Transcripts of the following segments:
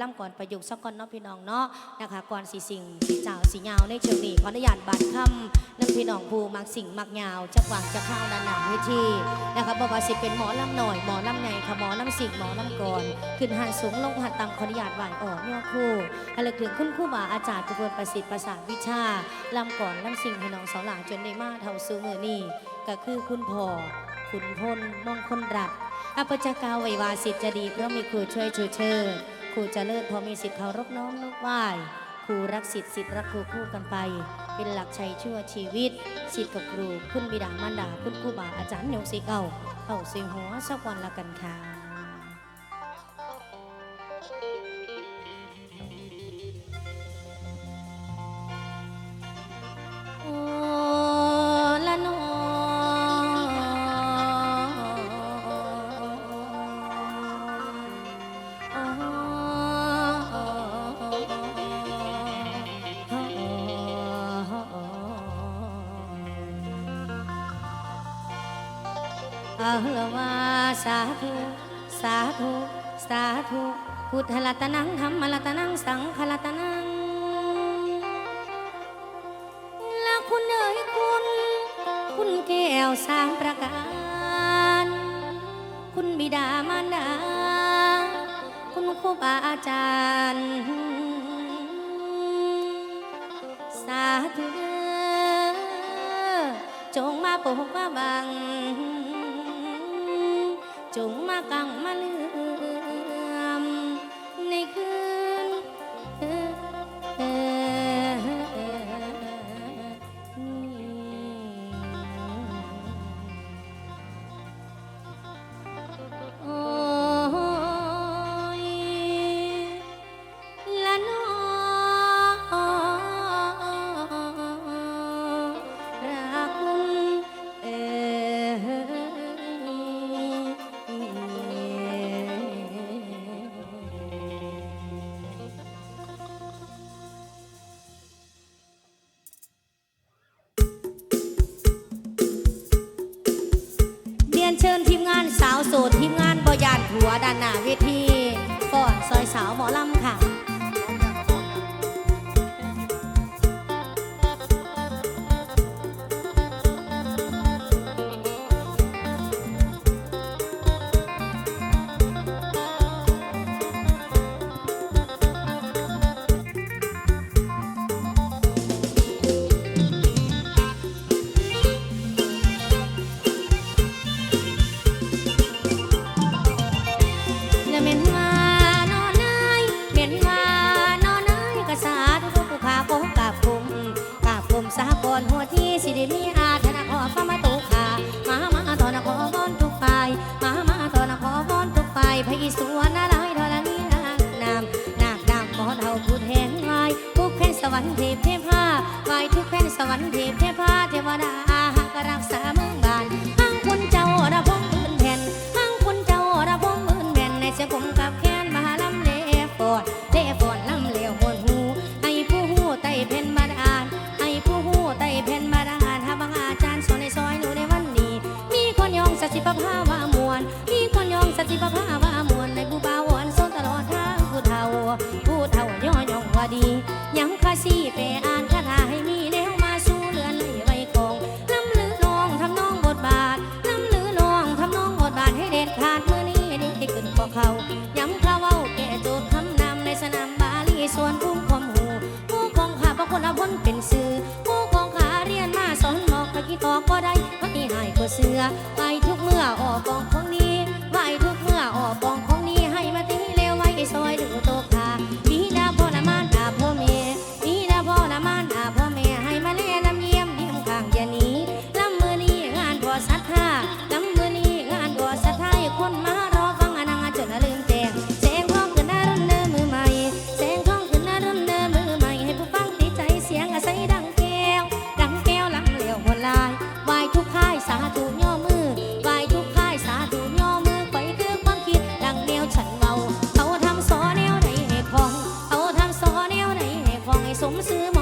ล่ำก่อนประยุกต์สักก่อนเนาะพี่น้องเนาะนะคะก่อนสีสิงสีเจ้าสียาวในเชิงนี้ขออนุญาตบาดคำนั่งพี่น้องผู้มักสิ่งมักยาวจักหวางจะเข้าด้านหน้าเวทีนะคะบอกว่าสิเป็นหมอลำหน่อยหมอลำใหญ่ค่ะหมอลำสิ่งหมอลำก่อนขึ้นหันสูงลงหันต่ำขออนุญาตหวออกย่อคู่ให้ลึกถึงคุณครู่บาอาจารย์กระบวนประสิทธิ์ประสานวิชาลำก่อนลำสิ่งพี่น้องสาวหลางจนได้มาเท่าสูมือนี่ก็คือคุณพ่อขุนพลมงคลรัตน์อปจกาไววาสิทธิ์จะดีเพราะมีครูช่วยชูเชิด ครูจะเลิศพอมีสิทธิ์เคารพน้องนกไหว้ครูรักสิทธิ์สิทธิ์รักครูคู่กันไป เป็นหลักชัยชั่วชีวิตสิทธิ์กับครูคุณบิดามารดาคุณครูบาอาจารย์เหนียวสีเก่าเข้าสิงหัวสักวันละกันค่ะ อาละว่าสาธุสาธุสาธุพุทธรัตนังธรรมรัตนังสังฆรัตนังและคุณเอ๋ยคุณ คุณแก้วสามประการ คุณบิดามารดา คุณครูบาอาจารย์ สาธุจงมาปกมาบัง จงมากั วด้านหน้าเวทีก่อนซอยสาวหมอลำ สวรรค์เทพเทพาเทวดา สมซื้อม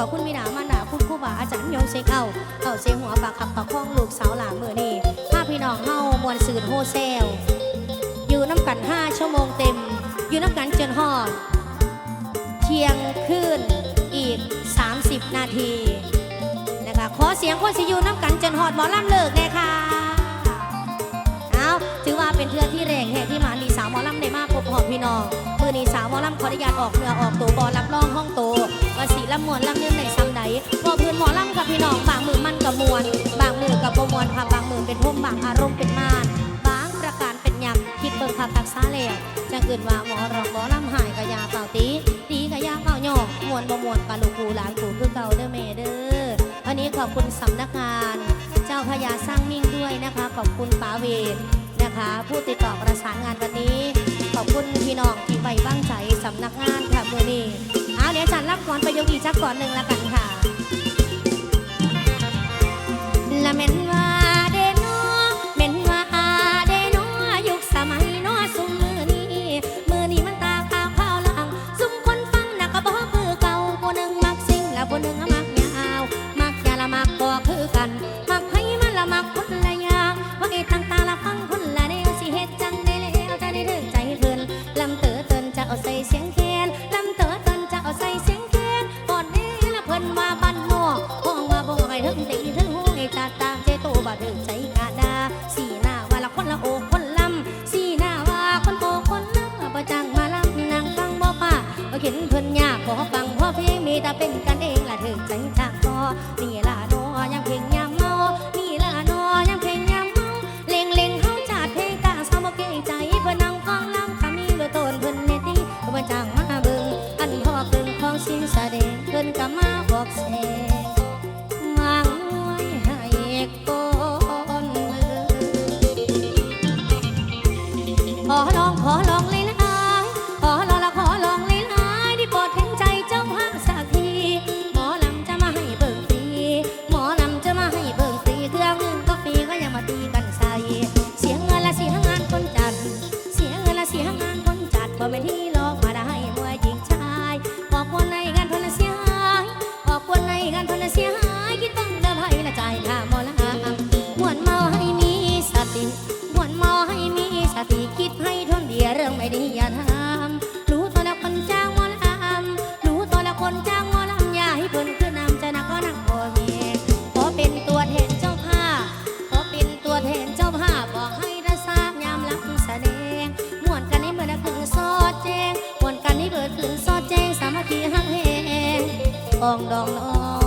ขอบคุณมิดามานาคุณครูบาอาจารย์โยงเซกเอาเอาเสียงหัวปากขับปากข้องลูกสาวหลานมือนี่พาพพี่น้องเฮามวนสื่อโฮเซล อยู่น้ำกัน5ชั่วโมงเต็ม อยู่น้ำกันจนฮอดเที่ยงคืนอีก 30 นาทีนะคะขอเสียงคนสิอยู่น้ำกันจนฮอดหมอลำเลิกเลยค่ะเอาถือว่าเป็นเทือที่แรงแห่ที่มาลีสาวหมอลำได้มา พบหอพี่น้องมือนีสาวหมอลำขออนุญาตออกเรือออกตัวบอรับรองห้องโตวว่าสีลำมวนลำเนื่องในซ้ำใดพอพื้นหมอลำกับพี่น้องบางมือมันกับมวน บางมือกับบ่มวนค่ะบางมือเป็นพุ่มบางอารมณ์เป็นม่านบางประการเป็นหยักคิดเบิ่งคักทักษาแล้วจังอื่นว่าหมอรองหมอลำหายกะยาเป่าตีตีกะยาเป่าหยอกมวนบ่มวนกะลูกกูหลานกูคือเก่าเด้อแม่เด้อวันนี้ขอบคุณสำนักงาน เจ้าพญาสร้างมิ่งด้วยนะคะ ขอบคุณป๋าเวรนะคะ ผู้ติดต่อประสานงานวันนี้ อบคุณพี่น้องที่ไปบ้างใจสำนักงานค่ะมือนี้เอาเดี๋ยวฉันรับก่อนประโยคอีกสักก่อนหนึ่งละกันค่ะละเมนว่า บ่เป็นที่หลอกมาได้มวยหญิงชายออกคนในงานพนเสียหายออกคนในงานพนเสียหาย จ้งสามัคคีหักแหงปองดองน้อง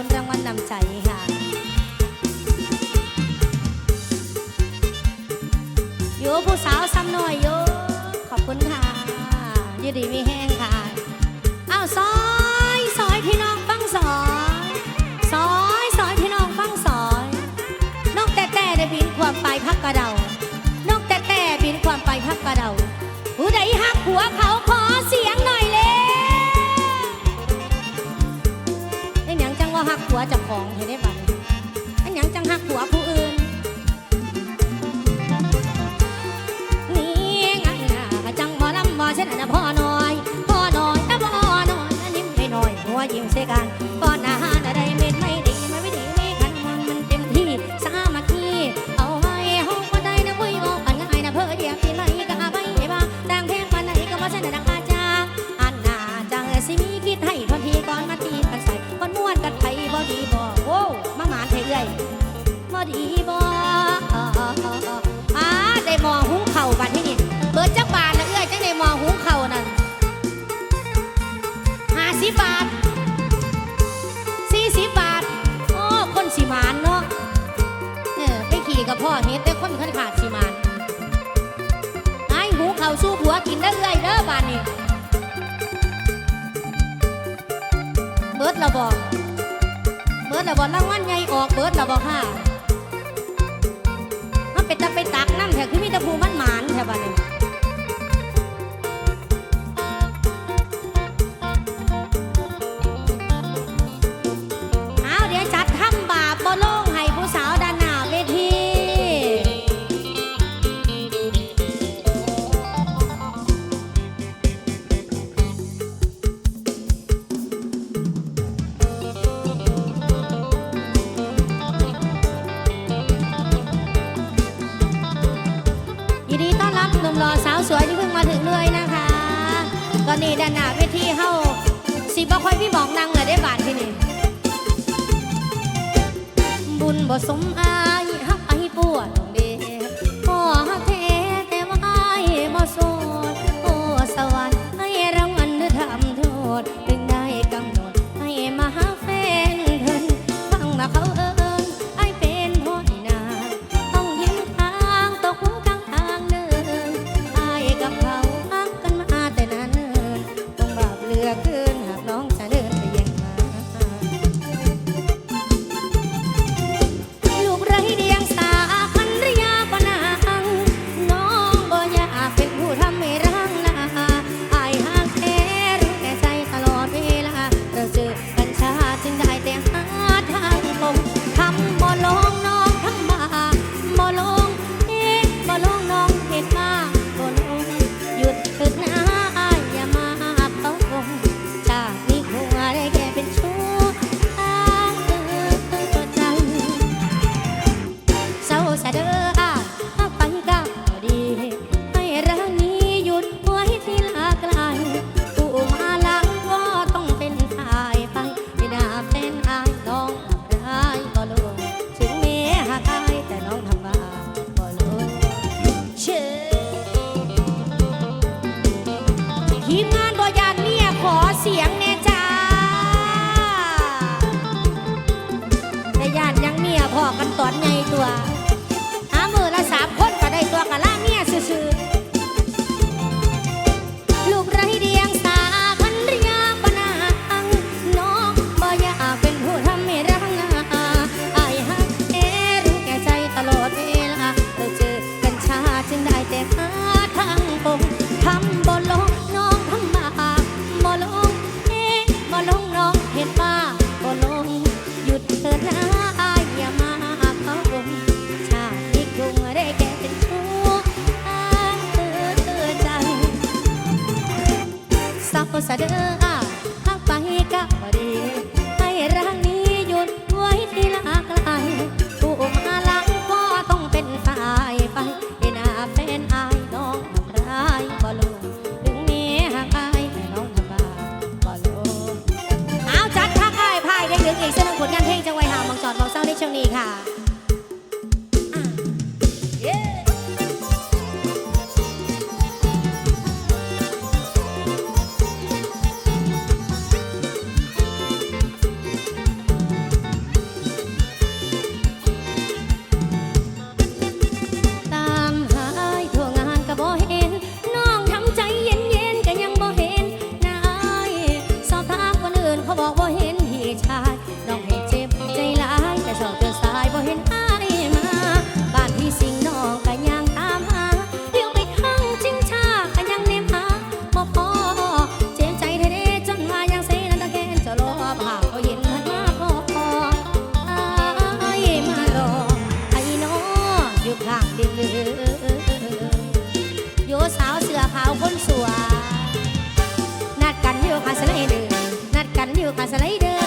คุณรางวัลนำใจค่ะโยผู้สาวซ้ำหน่อยโยขอบคุณค่ะยืดีมีแห้งค่ะ อ้าวซอยซอยพี่น้องฟังซอยซอยซอยพี่น้องฟังซอยนกแต่แต่ได้บินความไปพักกระเดานกแต่แต่บินความไปพักกระเดา จะของเห็นได้บัดอ้หยังจังหักหัว บ่ดีบ่อาได้มองหุ้งเข่าบัดที่นี่เบิดจักบาทนะเอื้อยจังได้มองหุ้งเข่านั่นห้าสิบบาทสี่สิบบาท โอ้ คนสีมานเนาะเออไปขี่กับพ่อเฮ็ดแต่คนขันขาดสีมานไอ้หูเข่าสู้หัวกินได้เอื้อยเด้อบาทนี่เบิดละบอกเบิดละบอกรางวัลใหญ่ออกเบิดละบอกห้า จะไปตักน้ำ อนนี้ด้านหน้าเวทีเฮาสิบ่ค่อยพี่มองนางเลยได้บานที่นี่บุญบ่สมอายเฮา กันตอนไงตัว สอนของเศร้าในช่วงนี้ค่ะ บ้านที่สิงน้องก็ยังตามหา เดี๋ยวไปข้างจิงชาก็ยังเนมหาบ่พอเจ็บใจแท้ๆจนว่ายังเสนันตะแกนจะรอบ่าวเขาเย็นหันมาพออ้ายมารอไอ้น้ออยู่ข้างเดินโยสาวเสือขาวคนสวยนัดกันอยู่คาสไลเดอร์นัดกันอยู่คาสไลเดอร์